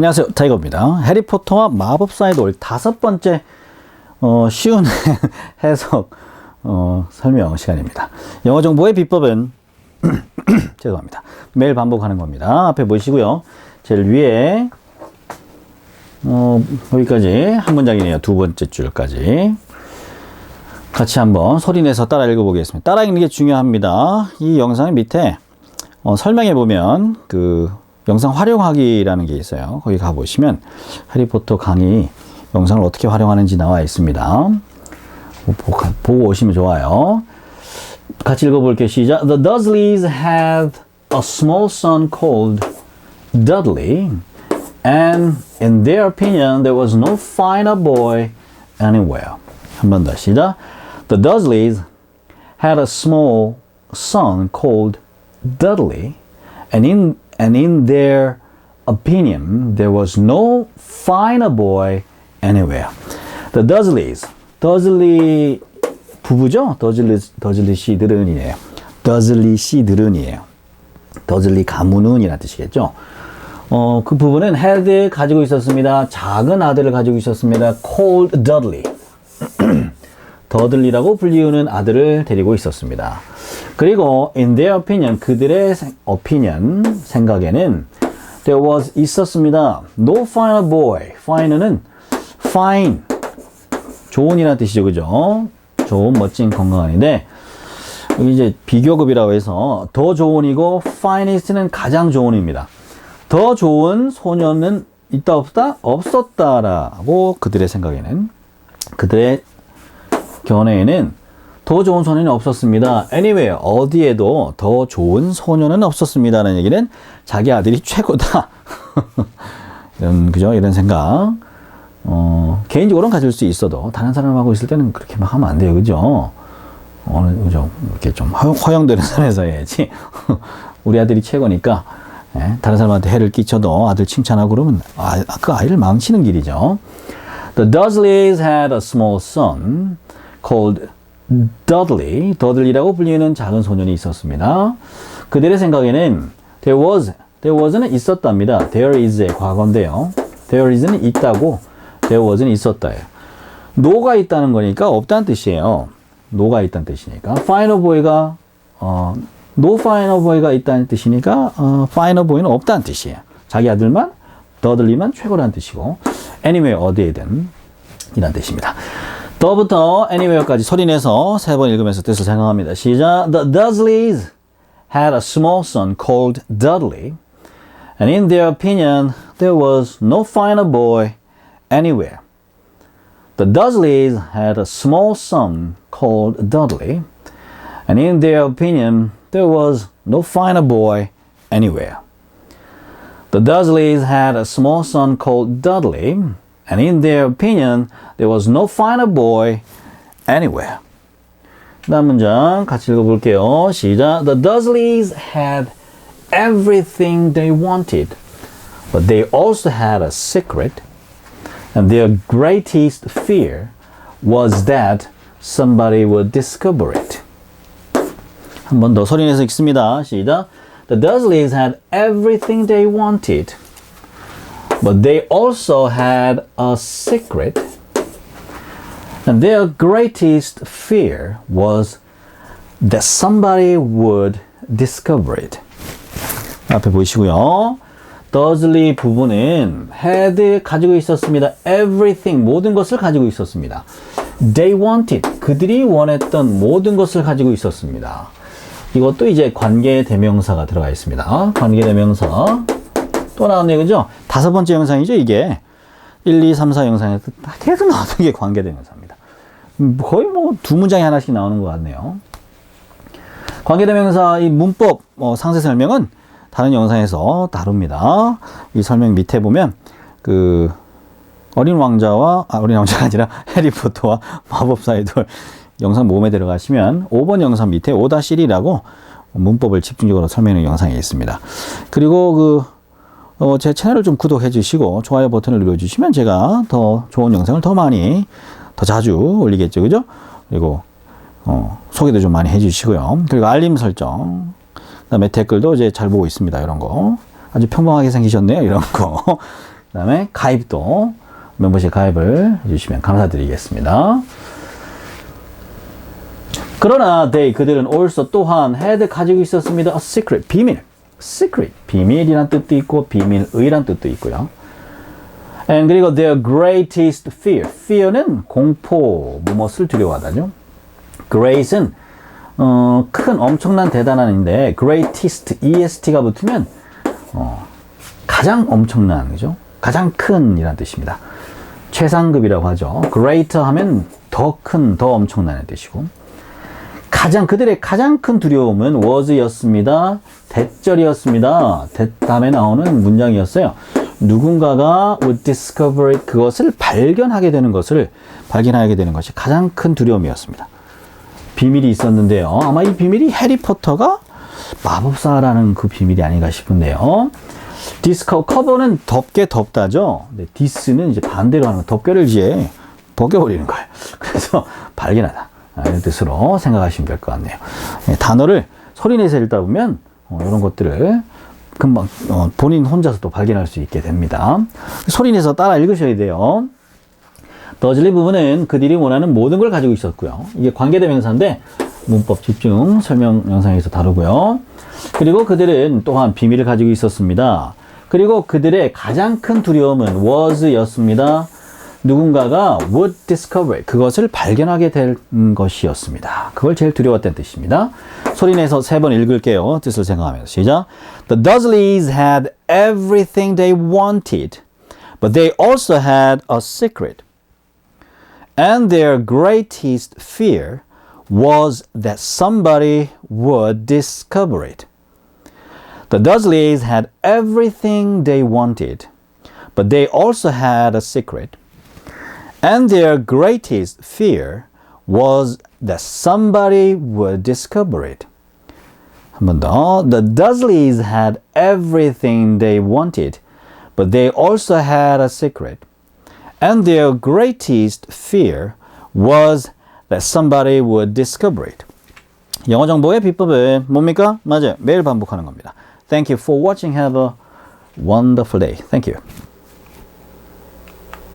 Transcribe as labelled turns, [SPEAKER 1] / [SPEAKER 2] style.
[SPEAKER 1] 안녕하세요. 타이거입니다. 해리포터와 마법사의 돌 다섯 번째 어, 쉬운 해석 어, 설명 시간입니다. 영어 정보의 비법은 죄송합니다. 매일 반복하는 겁니다. 앞에 보시고요. 제일 위에 어, 여기까지 한 문장이네요. 두 번째 줄까지. 같이 한번 소리내서 따라 읽어보겠습니다. 따라 읽는 게 중요합니다. 이 영상 밑에 어, 설명해 보면 그 영상 활용하기라는 게 있어요. 거기 가보시면 해리포터 강의 영상을 어떻게 활용하는지 나와 있습니다. 보고 오시면 좋아요. 같이 읽어볼게요. 시작. The Dursleys had a small son called Dudley, and in their opinion, there was no finer boy anywhere. 한 번 더 시작. The Dursleys had a small son called Dudley, and in and in their opinion, there was no finer boy anywhere. The Dursleys, 더즐리 부부죠? 더즐리 더즐리 씨들은이에요. 더즐리 씨들은이에요. 더즐리 가문은이라는 뜻이겠죠. 어, 그 부부는 had 가지고 있었습니다. 작은 아들을 가지고 있었습니다. called Dudley. 더들리라고 불리우는 아들을 데리고 있었습니다. 그리고 in their opinion 그들의 opinion 생각에는 there was 있었습니다. No finer boy. fine은 fine 좋은이라는 뜻이죠, 그죠? 좋은, 멋진, 건강한인데 이제 비교급이라고 해서 더 좋은이고 finest는 가장 좋은입니다. 더 좋은 소녀는 있다 없다 없었다라고 그들의 생각에는 그들의 견해에는 더 좋은 소년이 없었습니다. anywhere 어디에도 더 좋은 소년은 없었습니다라는 얘기는 자기 아들이 최고다. 이런 그죠? 이런 생각. 어, 개인적으로는 가질 수 있어도 다른 사람하고 있을 때는 그렇게 막 하면 안 돼요. 그죠? 어느 그죠? 이렇게 좀 허용, 허용 되는 선에서 해야지. 우리 아들이 최고니까 예, 다른 사람한테 해를 끼쳐도 아들 칭찬하고 그러면 아, 그 아이를 망치는 길이죠. The Dursleys had a small son called Dudley, 더들리라고 불리는 작은 소년이 있었습니다. 그들의 생각에는 there was, there was는 있었답니다. there is의 과거인데요. there is는 있다고, there was는 있었다예요. no가 있다는 거니까 없다는 뜻이에요. no가 있다는 뜻이니까. final boy가 어, no final boy가 있다는 뜻이니까 어, final boy는 없다는 뜻이에요. 자기 아들만 더들리만 최고라는 뜻이고 anywhere 어디에든 이란 뜻입니다. 더부터 anywhere까지 소리내서 세 번 읽으면서 뜻을 생각합니다. 시작. The Dursleys had a small son called Dudley, and in their opinion, there was no finer boy anywhere. The Dursleys had a small son called Dudley, and in their opinion, there was no finer boy anywhere. The Dursleys had a small son called Dudley, and in their opinion, there was no finer boy anywhere. 다음 문장 같이 읽어볼게요. 시작. The Dursleys had everything they wanted, but they also had a secret, and their greatest fear was that somebody would discover it. 한 번 더 소리내서 읽습니다. 시작. The Dursleys had everything they wanted, But they also had a secret. And their greatest fear was that somebody would discover it. 앞에 보이시고요. 더즐리 부부는 had 가지고 있었습니다. everything 모든 것을 가지고 있었습니다. They wanted 그들이 원했던 모든 것을 가지고 있었습니다. 이것도 이제 관계 대명사가 들어가 있습니다. 관계 대명사 또 나왔네요. 그죠? 다섯 번째 영상이죠, 이게. 1, 2, 3, 4 영상에서 계속 나오는 게 관계대명사입니다. 거의 뭐 두 문장에 하나씩 나오는 것 같네요. 관계대명사 이 문법 어, 상세 설명은 다른 영상에서 다룹니다. 이 설명 밑에 보면 그 어린 왕자와 아, 어린 왕자가 아니라 해리포터와 마법사의 돌 영상 모음에 들어가시면 5번 영상 밑에 5-1이라고 문법을 집중적으로 설명하는 영상이 있습니다. 그리고 그 어, 제 채널을 좀 구독해 주시고 좋아요 버튼을 눌러 주시면 제가 더 좋은 영상을 더 많이 더 자주 올리겠죠. 그죠? 그리고 어, 소개도 좀 많이 해 주시고요. 그리고 알림 설정. 그다음에 댓글도 이제 잘 보고 있습니다. 이런 거. 아주 평범하게 생기셨네요. 이런 거. 그 다음에 가입도 멤버십 가입을 해 주시면 감사드리겠습니다. 그러나 they 그들은 also 또한 had 가지고 있었습니다. a secret 비밀. Secret 비밀이란 뜻도 있고 비밀의란 뜻도 있고요. And 그리고 their greatest fear. fear는 공포, 무엇을 두려워하다죠. great은 어, 큰, 엄청난, 대단한인데 greatest, est가 붙으면 어, 가장 엄청난, 그죠? 가장 큰이란 뜻입니다. 최상급이라고 하죠. greater 하면 더 큰, 더 엄청난 뜻이고 가장 그들의 가장 큰 두려움은 was였습니다. 대절이었습니다. 대 다음에 나오는 문장이었어요. 누군가가 would discover it, 그것을 발견하게 되는 것을 발견하게 되는 것이 가장 큰 두려움이었습니다. 비밀이 있었는데요. 아마 이 비밀이 해리포터가 마법사라는 그 비밀이 아닌가 싶은데요. 디스커 커버는 덮개 덮다죠. 근데 디스는 이제 반대로 하는 거. 덮개를 이제 벗겨버리는 거예요. 그래서 발견하다. 아, 이런 뜻으로 생각하시면 될 것 같네요. 예, 단어를 소리 내서 읽다 보면 어, 이런 것들을 금방 어, 본인 혼자서 또 발견할 수 있게 됩니다. 소리 내서 따라 읽으셔야 돼요. 더즐리 부분은 그들이 원하는 모든 걸 가지고 있었고요. 이게 관계대명사인데 문법 집중 설명 영상에서 다루고요. 그리고 그들은 또한 비밀을 가지고 있었습니다. 그리고 그들의 가장 큰 두려움은 was였습니다. 누군가가 would discover it, 그것을 발견하게 될 것이었습니다. 그걸 제일 두려웠다는 뜻입니다. 소리내서 세 번 읽을게요. 뜻을 생각하면서 시작. The Dursleys had everything they wanted, but they also had a secret. And their greatest fear was that somebody would discover it. The Dursleys had everything they wanted, but they also had a secret. And their greatest fear was that somebody would discover it. 한 번 더. The Dursleys had everything they wanted, but they also had a secret. And their greatest fear was that somebody would discover it. 영어 정보의 비법은 뭡니까? 맞아요. 매일 반복하는 겁니다. Thank you for watching. Have a wonderful day. Thank you.